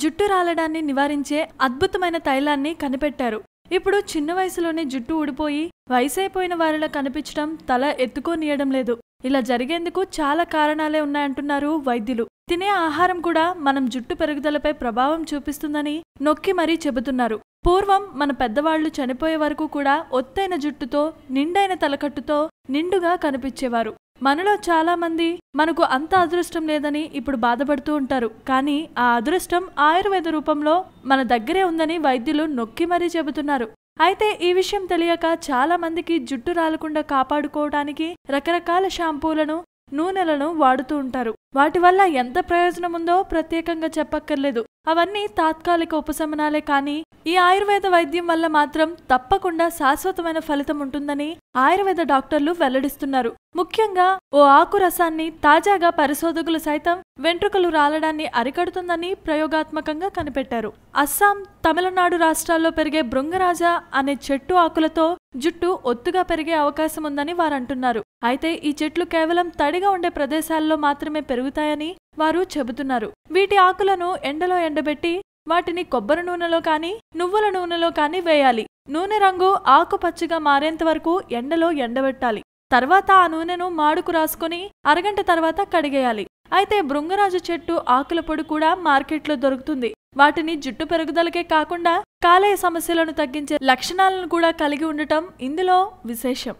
జుట్టు రాలడాన్ని నివారించే అద్భుతమైన తైలాన్ని కనిపెట్టారు. ఇప్పుడు చిన్న వయసులోనే జుట్టు ఊడిపోయి వయసైపోయిన వారిలా కనిపించడం తల ఎత్తుకోనియడం లేదు. ఇలా జరిగేందుకు చాలా కారణాలే ఉన్నాయంటున్నారు వైద్యులు. తినే ఆహారం కూడా మనం జుట్టు పెరుగుదలపై ప్రభావం చూపిస్తుందని నొక్కి మరీ చెబుతున్నారు. పూర్వం మన పెద్దవాళ్ళు చనిపోయే వరకు కూడా ఒత్తైన జుట్టుతో నిండైన తలకట్టుతో నిండుగా కనిపించేవారు. మనలో చాలామంది మనకు అంత అదృష్టం లేదని ఇప్పుడు బాధపడుతూ ఉంటారు. కానీ ఆ అదృష్టం ఆయుర్వేద రూపంలో మన దగ్గరే ఉందని వైద్యులు నొక్కి మరీ చెబుతున్నారు. అయితే ఈ విషయం తెలియక చాలా మందికి జుట్టు రాలకుండా కాపాడుకోవడానికి రకరకాల షాంపూలను నూనెలను వాడుతూ ఉంటారు. వాటి వల్ల ఎంత ప్రయోజనం ఉందో ప్రత్యేకంగా చెప్పక్కర్లేదు. అవన్నీ తాత్కాలిక ఉపశమనాలే కానీ ఈ ఆయుర్వేద వైద్యం వల్ల మాత్రం తప్పకుండా శాశ్వతమైన ఫలితం ఉంటుందని ఆయుర్వేద డాక్టర్లు వెల్లడిస్తున్నారు. ముఖ్యంగా ఓ ఆకు రసాన్ని తాజాగా పరిశోధకులు సైతం వెంట్రుకలు రాలడాన్ని అరికడుతుందని ప్రయోగాత్మకంగా కనిపెట్టారు. అస్సాం తమిళనాడు రాష్ట్రాల్లో పెరిగే భృంగరాజ అనే చెట్టు ఆకులతో జుట్టు ఒత్తుగా పెరిగే అవకాశం ఉందని వారంటున్నారు. అయితే ఈ చెట్లు కేవలం తడిగా ఉండే ప్రదేశాల్లో మాత్రమే పెరుగుతాయని వారు చెబుతున్నారు. వీటి ఆకులను ఎండలో ఎండబెట్టి వాటిని కొబ్బరి నూనెలో కానీ నువ్వుల నూనెలో కానీ వేయాలి. నూనె రంగు ఆకుపచ్చగా మారేంత వరకు ఎండలో ఎండబెట్టాలి. తర్వాత ఆ నూనెను మాడుకు రాసుకొని అరగంట తర్వాత కడిగేయాలి. అయితే భృంగరాజు చెట్టు ఆకుల పొడి కూడా మార్కెట్లో దొరుకుతుంది. వాటిని జుట్టు పెరుగుదలకే కాకుండా కాలేయ సమస్యలను తగ్గించే లక్షణాలను కూడా కలిగి ఉండటం ఇందులో విశేషం.